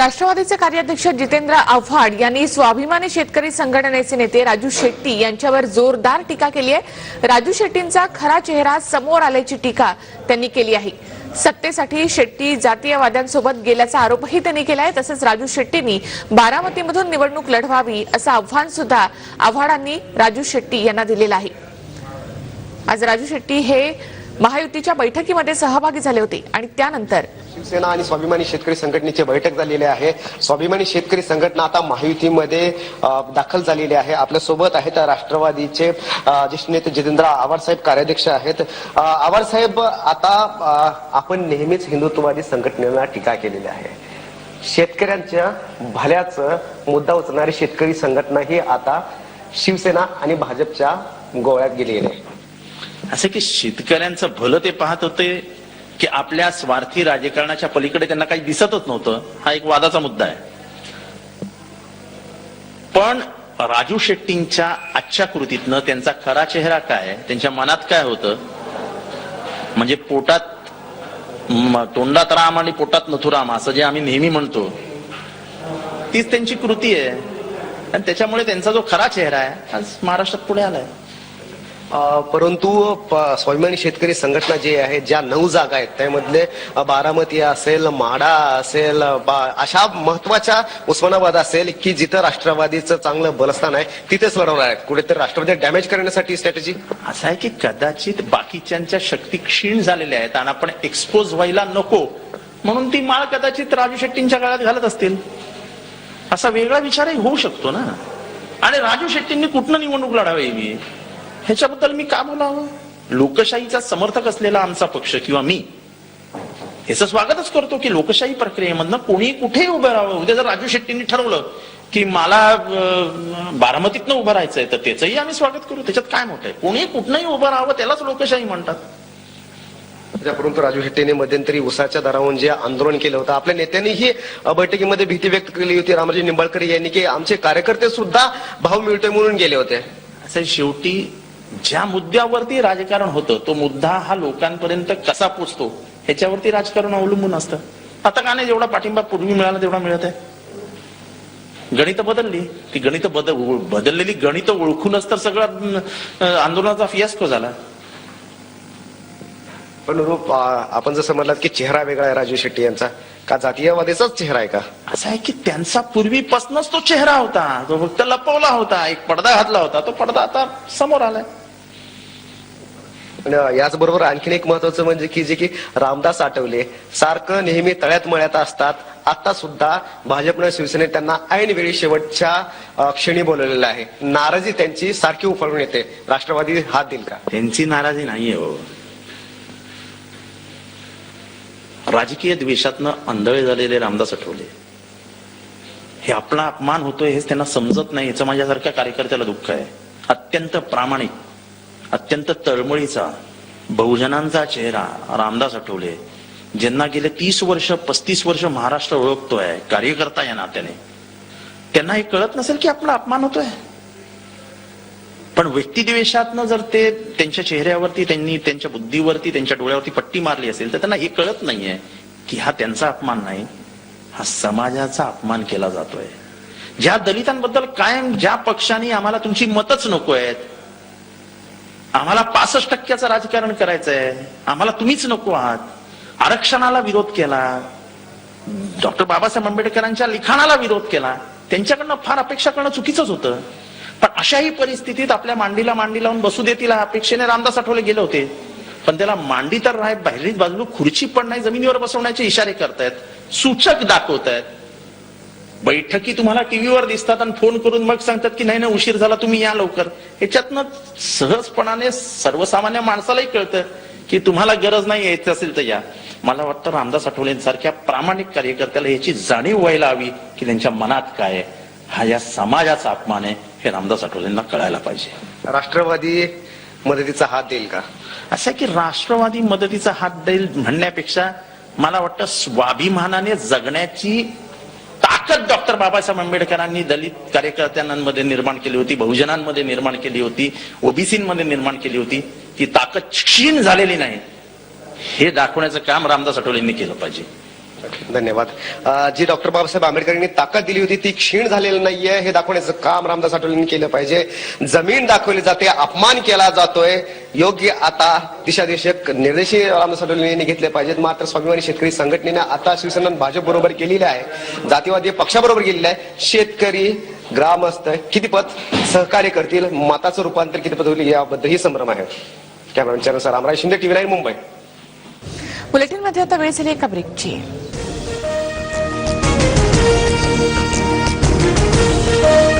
राष्ट्रवादीचे कार्याध्यक्ष जितेंद्र आव्हाड यांनी स्वाभिमानी शेतकरी संघटनेचे नेते राजू शेट्टी यांच्यावर जोरदार टीका केली आहे. राजू शेट्टींचा खरा चेहरा समोर आल्याची टीका त्यांनी केली आहे. सत्तेसाठी शेट्टी जातीयवाद्यांसोबत गेल्याचा आरोपही त्यांनी केला आहे. तसंच राजू शेट्टींनी बारामतीमधून निवडणूक लढवावी असं आव्हान सुद्धा आव्हाडांनी राजू शेट्टी यांना दिलेलं आहे. आज राजू शेट्टी हे महायुतीच्या बैठकीमध्ये सहभागी झाले होते आणि त्यानंतर शिवसेना आणि स्वाभिमानी शेतकरी संघटनेची बैठक झालेली आहे. स्वाभिमानी शेतकरी संघटना आता महायुतीमध्ये दाखल झालेली आहे. आपल्यासोबत आहेत राष्ट्रवादीचे ज्येष्ठ नेते जितेंद्र आवारसाहेब कार्याध्यक्ष आहेत. आवारसाहेब आता आपण नेहमीच हिंदुत्ववादी संघटनेला टीका केलेली आहे. शेतकऱ्यांच्या भल्याचं मुद्दा उचलणारी शेतकरी संघटना ही आता शिवसेना आणि भाजपच्या गोळ्यात गेलेली आहे. असं की शेतकऱ्यांचं भलं ते पाहत होते की आपल्या स्वार्थी राजकारणाच्या पलीकडे त्यांना काही दिसतच नव्हतं. हा एक वादाचा मुद्दा आहे. पण राजू शेट्टींच्या आजच्या कृतीतनं त्यांचा खरा चेहरा काय त्यांच्या मनात काय होतं? म्हणजे पोटात तोंडात राम आणि पोटात नथुराम असं जे आम्ही नेहमी म्हणतो तीच त्यांची कृती आहे. आणि त्याच्यामुळे त्यांचा जो खरा चेहरा आहे आज महाराष्ट्रात पुढे आलाय. परंतु स्वाभिमानी शेतकरी संघटना जी आहे ज्या नऊ जागा आहेत त्यामधले बारामती असेल माडा असेल अशा महत्त्वाच्या उस्मानाबाद असेल की जिथं राष्ट्रवादीचं चांगलं बलस्थान आहे तिथेच लढवणार आहेत. कुठेतरी राष्ट्रवादी डॅमेज करण्यासाठी स्ट्रॅटेजी असं आहे की कदाचित बाकीच्यांच्या शक्ती क्षीण झालेल्या आहेत आणि आपण एक्सपोज व्हायला नको म्हणून ती माळ कदाचित राजू शेट्टींच्या काळात घालत असतील. असा वेगळा विचारही होऊ शकतो ना. आणि राजू शेट्टींनी कुठनं निवडणूक लढावी? मी ह्याच्याबद्दल मी का बोलावं? लोकशाहीचा समर्थक असलेला आमचा पक्ष किंवा मी याचं स्वागतच करतो की लोकशाही प्रक्रियेमधनं कोणी कुठेही उभं राहावं? उद्या जर राजू शेट्टींनी ठरवलं की मला बारामतीतनं उभं राहायचंय तर त्याचंही आम्ही स्वागत करू. त्याच्यात काय मोठं आहे? कोणी कुठनंही उभं राहावं त्यालाच लोकशाही म्हणतात. परंतु राजू शेट्टीने मध्यंतरी उसाच्या दरावरून जे आंदोलन केलं होतं आपल्या नेत्यांनीही बैठकीमध्ये भीती व्यक्त केली होती. रामराजे निंबाळकर यांनी की आमचे कार्यकर्ते सुद्धा भाव मिळतोय म्हणून गेले होते. असं शेवटी ज्या मुद्द्यावरती राजकारण होतं तो मुद्दा हा लोकांपर्यंत कसा पोचतो ह्याच्यावरती राजकारण अवलंबून असतं. आता का नाही जेवढा पाठिंबा पूर्वी मिळाला तेवढा मिळत आहे. गणित बदलली ती गणित बदल बदललेली गणित ओळखूनच तर सगळा आंदोलनाचा फियास्को झाला. पण रूप अ, आपण जसं म्हणलात की चेहरा वेगळा आहे राजू शेट्टी यांचा. का जातीयवादीचाच चेहरा आहे का? असं आहे की त्यांचा पूर्वीपासूनच तो चेहरा होता. तो फक्त लपवला होता एक पडदा घातला होता. तो पडदा आता समोर आलाय. याचबरोबर आणखीन एक महत्वाचं म्हणजे की जे की रामदास आठवले सारखं नेहमी तळ्यात मळ्यात असतात. आता सुद्धा भाजपनं शिवसेने त्यांना ऐन वेळी शेवटच्या क्षणी बोलवलेलं आहे. नाराजी त्यांची सारखी उफाळून येते. राष्ट्रवादी हात देईल का? त्यांची नाराजी नाहीये हो. राजकीय द्वेषातनं आंधळे झालेले रामदास आठवले. हे आपला अपमान होतोय हेच त्यांना समजत नाही. याचं माझ्यासारख्या कार्यकर्त्याला दुःख आहे. अत्यंत प्रामाणिक. अत्यंत तळमळीचा बहुजनांचा चेहरा रामदास आठवले ज्यांना गेले तीस वर्ष पस्तीस वर्ष महाराष्ट्र ओळखतोय कार्यकर्ता या नात्याने. त्यांना हे कळत नसेल की आपला अपमान होतोय? पण व्यक्तिद्वेषातनं जर ते त्यांच्या चेहऱ्यावरती त्यांनी त्यांच्या बुद्धीवरती त्यांच्या डोळ्यावरती पट्टी मारली असेल तर त्यांना हे कळत नाहीये की हा त्यांचा अपमान नाही हा समाजाचा अपमान केला जातोय. ज्या दलितांबद्दल कायम ज्या पक्षाने आम्हाला तुमची मतच नको आहेत आम्हाला पासष्ट टक्क्याचं राजकारण करायचंय. आम्हाला तुम्हीच नको आहात. आरक्षणाला विरोध केला. डॉक्टर बाबासाहेब आंबेडकरांच्या लिखाणाला विरोध केला. त्यांच्याकडनं फार अपेक्षा करणं चुकीचंच होतं. पण अशाही परिस्थितीत आपल्या मांडीला मांडी लावून बसू देतील अपेक्षेने रामदास आठवले गेले होते. पण त्याला मांडी तर राह बाहेरीच बाजूला खुर्ची पण नाही जमिनीवर बसवण्याचे इशारे करतायत. सूचक दाखवतायत. बैठकी तुम्हाला टीव्हीवर दिसतात आणि फोन करून मग सांगतात की नाही ना उशीर झाला तुम्ही या लवकर. ह्याच्यातनं सहजपणाने सर्वसामान्य माणसालाही कळतं की तुम्हाला गरज नाही यायचं असेल तर या. मला वाटतं रामदास आठवलेंसारख्या प्रामाणिक कार्यकर्त्याला याची जाणीव व्हायला हवी की त्यांच्या मनात काय आहे. हा या समाजाचा अपमान आहे हे रामदास आठवलेंना कळायला पाहिजे. राष्ट्रवादी मदतीचा हात देईल का? असं की राष्ट्रवादी मदतीचा हात देईल म्हणण्यापेक्षा मला वाटतं स्वाभिमानाने जगण्याची ताकद डॉक्टर बाबासाहेब आंबेडकरांनी दलित कार्यकर्त्यांमध्ये निर्माण केली होती बहुजनांमध्ये निर्माण केली होती ओबीसीमध्ये निर्माण केली होती. ती ताकद क्षीण झालेली नाही. हे दाखवण्याचं काम रामदास आठवलेंनी केलं पाहिजे. धन्यवाद. जी डॉक्टर बाबासाहेब आंबेडकरांनी ताकद दिली होती ती क्षीण झालेली नाहीये. हे दाखवण्याचं काम रामदास आठवलेंनी केलं पाहिजे. जमीन दाखवली जाते अपमान केला जातोय. योग्य आता दिशादेशक निर्देशही रामदास आठवलेंनी घेतले पाहिजेत. मात्र स्वाभिमानी शेतकरी संघटनेने आता शिवसेना भाजप बरोबर केलेले आहे. जातीवादी पक्षाबरोबर केलेलं आहे. शेतकरी ग्रामस्थ कितीपत सहकार्य करतील? मताचं रूपांतर कितीपत होईल? याबद्दल ही संभ्रम आहे. Cameraman Ramray sir Ramraj Shinde TV nine Mumbai. बुलेटिनमध्ये आता वेळ झाली एका ब्रेकची Música